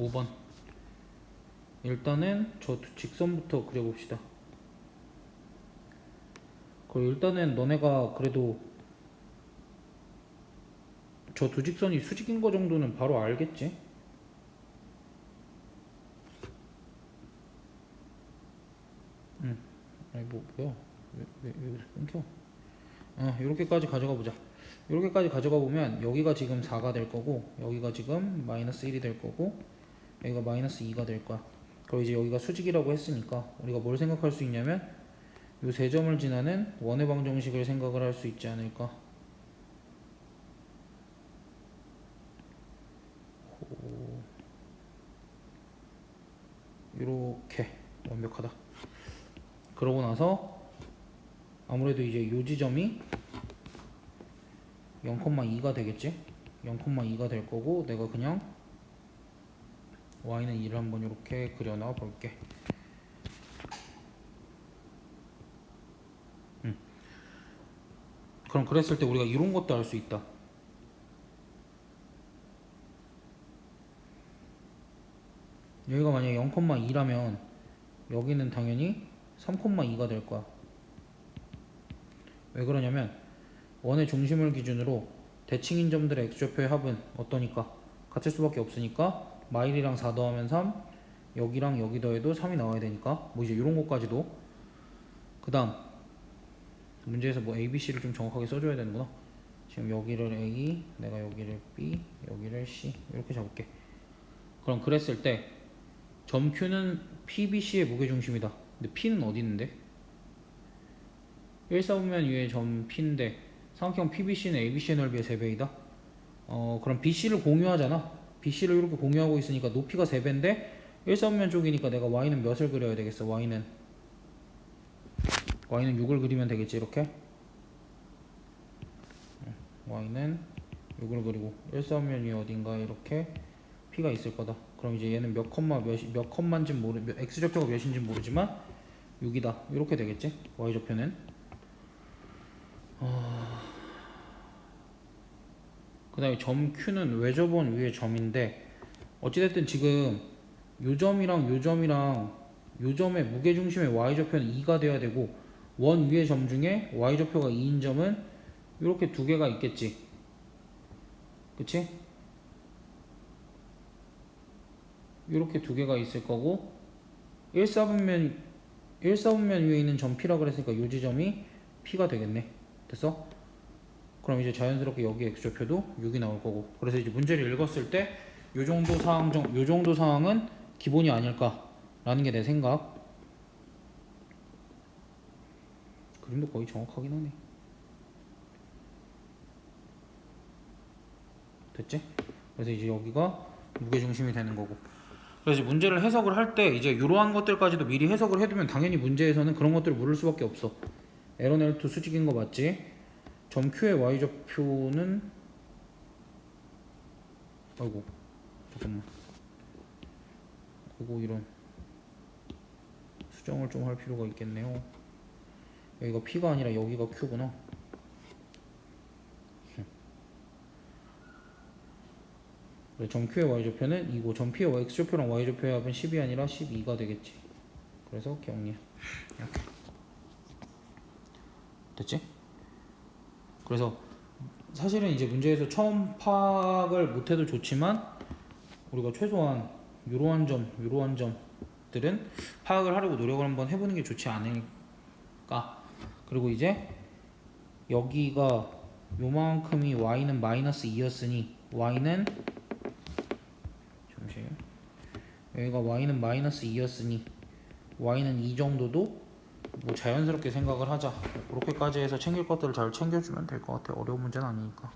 5번 일단은 저 직선부터 그려봅시다 그리고 일단은 너네가 그래도 저 두 직선이 수직인 거 정도는 바로 알겠지? 응. 아니 뭐 뭐야? 왜, 왜, 왜 끊겨? 아 이렇게까지 가져가 보자. 이렇게까지 가져가 보면 여기가 지금 4가 될 거고 여기가 지금 마이너스 1이 될 거고 여기가 마이너스 2가 될 거야. 그리고 이제 여기가 수직이라고 했으니까 우리가 뭘 생각할 수 있냐면 이 세 점을 지나는 원의 방정식을 생각을 할 수 있지 않을까? 오. 이렇게 완벽하다. 그러고 나서 아무래도 이제 요 지점이 0,2가 되겠지? 0,2가 될 거고 내가 그냥 y는 2를 한번 이렇게 그려놔 볼게. 음. 그럼 그랬을 때 우리가 이런 것도 알 수 있다. 여기가 만약에 0,2라면 여기는 당연히 3,2가 될 거야. 왜 그러냐면 원의 중심을 기준으로 대칭인 점들의 x좌표의 합은 어떠니까 같을 수밖에 없으니까 마일이랑 4 더하면 3 여기랑 여기 더해도 3이 나와야 되니까 뭐 이제 이런 것까지도 그 다음 문제에서 뭐 A, B, C를 좀 정확하게 써줘야 되는구나 지금 여기를 A 내가 여기를 B 여기를 C 이렇게 잡을게 그럼 그랬을 때 점 Q는 PBC의 무게중심이다 근데 P는 어디 있는데? 1사분면 위에 점 P인데 삼각형 PBC는 ABC의 넓이의 3배이다. 어, 그럼 BC를 공유하잖아. BC를 이렇게 공유하고 있으니까 높이가 3배인데 1사분면 쪽이니까 내가 Y는 몇을 그려야 되겠어? Y는 Y는 6을 그리면 되겠지 이렇게 어, Y는 6을 그리고 1사분면 위에 어딘가 이렇게 P가 있을 거다. 그럼 이제 얘는 몇 컴마 몇, 몇 컴마인지 모르 몇 X좌표가 몇인지 모르지만 6이다. 이렇게 되겠지? Y좌표는 그 다음에 점 Q는 외접원 위에 점인데 어찌됐든 지금 요 점이랑 요 점이랑 요 점의 무게중심의 Y좌표는 2가 돼야 되고 원 위의 점 중에 Y좌표가 2인 점은 이렇게 두 개가 있겠지 그치? 이렇게 두 개가 있을 거고 1사분면 1사분면 위에 있는 점 P라 그랬으니까 요 지점이 P가 되겠네 됐어? 그럼 이제 자연스럽게 여기 x좌표도 6이 나올 거고 그래서 이제 문제를 읽었을 때 요 정도 사항 정, 요 정도 사항은 기본이 아닐까라는 게 내 생각. 그림도 거의 정확하긴 하네. 됐지? 그래서 이제 여기가 무게 중심이 되는 거고. 그래서 문제를 해석을 할 때 이제 이러한 것들까지도 미리 해석을 해두면 당연히 문제에서는 그런 것들을 물을 수밖에 없어. L1, L2 수직인 거 맞지? 점 Q의 y좌표는 아이고 잠깐만 아이고 이런 수정을 좀 할 필요가 있겠네요. 여기가 P가 아니라 여기가 Q구나. 점 Q의 y좌표는 이고 점 P의 x좌표랑 y좌표의 합은 10이 아니라 12가 되겠지. 그래서 경리야 이렇게 됐지? 그래서 사실은 이제 문제에서 처음 파악을 못해도 좋지만 우리가 최소한 이러한 점, 이러한 점들은 파악을 하려고 노력을 한번 해보는 게 좋지 않을까. 그리고 이제 여기가 요만큼이 y는 마이너스 2였으니 y는 잠시 여기가 y는 마이너스 2였으니 y는 이 정도도 뭐 자연스럽게 생각을 하자. 그렇게까지 해서 챙길 것들을 잘 챙겨주면 될 것 같아. 어려운 문제는 아니니까.